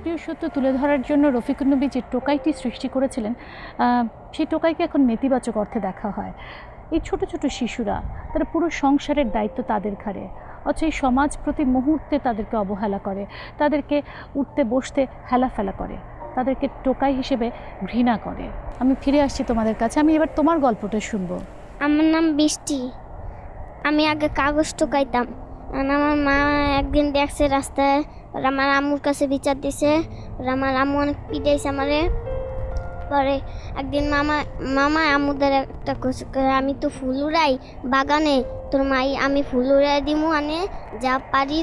প্রিয় সত্য তুলে ধরার জন্য রফিকুন নবী যে টোকাইটি সৃষ্টি করেছিলেন সেই টোকাইকে এখন নেতিবাচক অর্থে দেখা হয়। এই ছোট ছোট শিশুরা, তারা পুরো সংসারের দায়িত্ব তাদের ঘাড়ে। অথচ এই সমাজ প্রতি মুহূর্তে তাদেরকে অবহেলা করে, তাদেরকে উঠতে বসতে হেলাফেলা করে, তাদেরকে টোকাই হিসেবে ঘৃণা করে। আমি ফিরে আসছি তোমাদের কাছে, আমি এবার তোমার গল্পটা শুনব। আমার নাম বৃষ্টি। আমি আগে কাগজ টোকাইতাম। আমার মা একদিন দেখছে রাস্তায় আর আমার আম্মুর কাছে বিচার দিছে। আর আমার আম্মু অনেক পিটাইছে আমারে। পরে একদিন মামা মামা আম্মুদের একটা আমি তো ফুল উড়াই, বাগানে, তোর মাই, আমি ফুল উড়াই দিমু আনে, যা পারি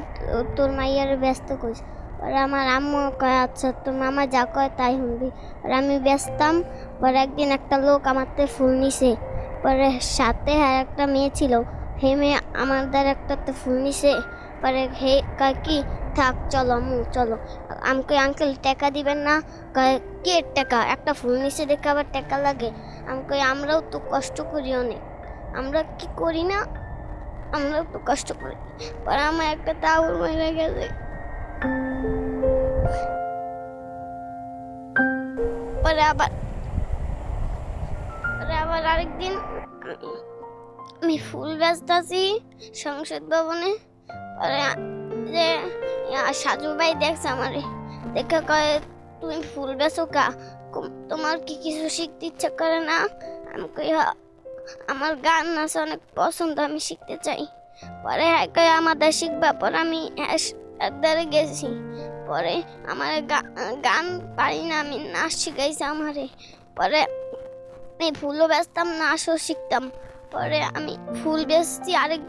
তোর মাইয়ার ব্যস্ত কইছে পরে আমার আম্মু কয় আচ্ছা তোর মামা যা কয় তাই শুনবি। আর আমি ব্যস্তাম। পরে একদিন একটা লোক আমার থেকে ফুল নিছে। পরে সাথে একটা মেয়ে ছিল। হে মেয়ে আমাদের একটাতে ফুল নিছে। পরে হে কাকি থাক, চলো আম্মু চলো। আমি কই আঙ্কেল টাকা দিবেন না? কে টাকা? একটা ফুল নিচে দেখে আবার টাকা লাগে। আমি কই আমরাও তো কষ্ট করি অনেক। আমরা কি করি না? আমরাও তো কষ্ট করি। পরে আমার একটা তাউর মেরে গেছে। পরে আবার পরে আবার আরেকদিন আমি- ফুল ব্যস্ত আছি সংসদ ভবনে। পরে যে সাজু ভাই দেখছে আমারে। দেখে কয়ে তুমি ফুল বেচো কা? তোমার কি কিছু শিখতে ইচ্ছা করে না? আমি কই "হ্যাঁ, আমার গান নাচ অনেক পছন্দ আমি শিখতে চাই। পরে হ্যাঁ কয় আমাদের শিখবা। পরে আমি একদারে গেছি। পরে আমার গান পারি না আমি নাচ শিখাইছে আমারে। পরে আমি ফুলও বেচতাম নাচও শিখতাম। পরে আমি ফুল বেচছি আরেক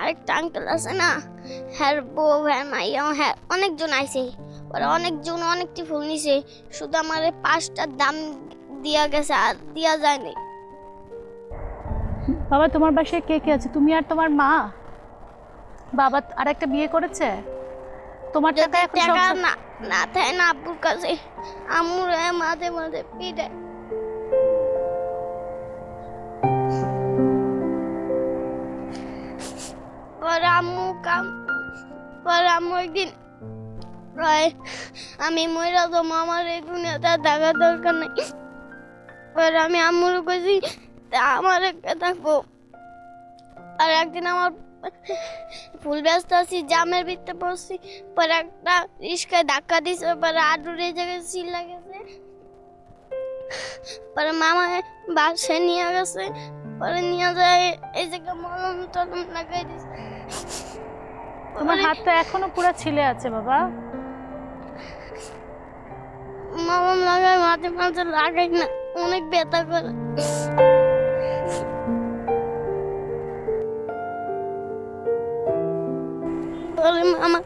আরেকটা আঙ্কেল আছে না? হ্যার বউ হ্যার মাইয়া হ্যাঁ অনেকজন আইছে। পরে অনেকজন অনেকটি ফুল নিছে শুধু আমার পাঁচটার দাম দিয়া গেছে আর দিয়া যায়নি বাবা তোমার বাসায় কে কে আছে? তুমি আর তোমার মা? বাবা আর একটা বিয়ে করেছে? তোমার টাকা এখন না না থাকে না আব্বুর কাছে আম্মুর মাঝে মাঝে পিড়ে আম্মু কাম পরে আম্মু একদিন আমি মইরা তো আমার এই দুনিয়াতে আর থাকা দরকার নেই। পরে আমি আম্মুর কইছি আমার একটা থাকব। আর একদিন আমার ফুল ব্যস্ত আছি, জামের ভিতরে পড়ছি, পরে একটা রিস্কায় ধাক্কা দিছে, পরে আডুর এই জায়গায় সিল লাগেছে পরে মামা বাসায় নিয়ে গেছে, পরে নিয়ে যায় এই জায়গায় মলম টলম লাগাই দিছে। তোমার পরে হাত তো এখনও পুরো ছিলে আছে বাবা। মলম লাগায় মাঝে মাঝে লাগাই না অনেক ব্যথা করে। মামা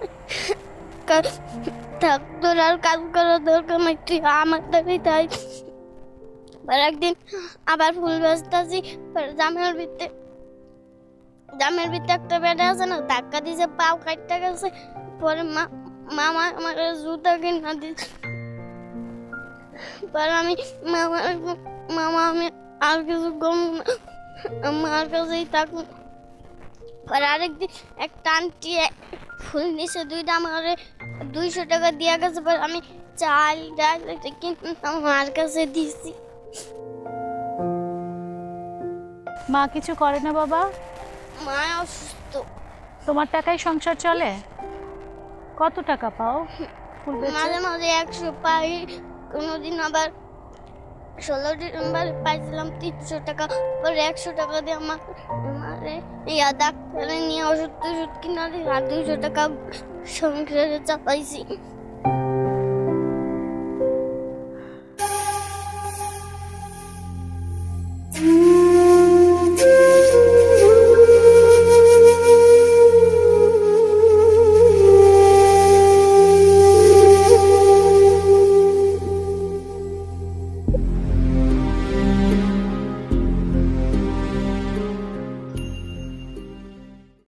থাক তোর আর কাজ করার দরকার নাই তুই আমার দ্বারাই তাই। একদিন আবার ফুল ব্যস্তাছি পরে জামের ভিতরে জামের ভিতরে একটা বেড়ে আছে না, ধাক্কা দিছে, পাও কাটতে গেছে, পরে মা, মামা আমার জুতা কিনা দিছে পরে আমি, মামা মামা আমি আর কিছু কম আমার কাছেই থাকুন পরে আরেকদিন একটা আন্টি ফুল নিচে দুইটা আমার দুইশো টাকা দেওয়া গেছে, পরে আমি চাল, ডাল এটা কিনে আমার কাছে দিছি। মা কিছু করে না বাবা। মা অসুস্থ। তোমার টাকায় সংসার চলে? কত টাকা পাও? ফুল বেচে? মাঝে মাঝে একশো পাই কোনোদিন আবার ষোলো ডিসেম্বর পাইছিলাম তিনশো টাকা পরে একশো টাকা দিয়ে আমার আমারে ইয়া ডাক্তারে নিয়ে ওষুধ টষুধ কিনা দিই আর দুইশো টাকা সংসারে চাপাইছি।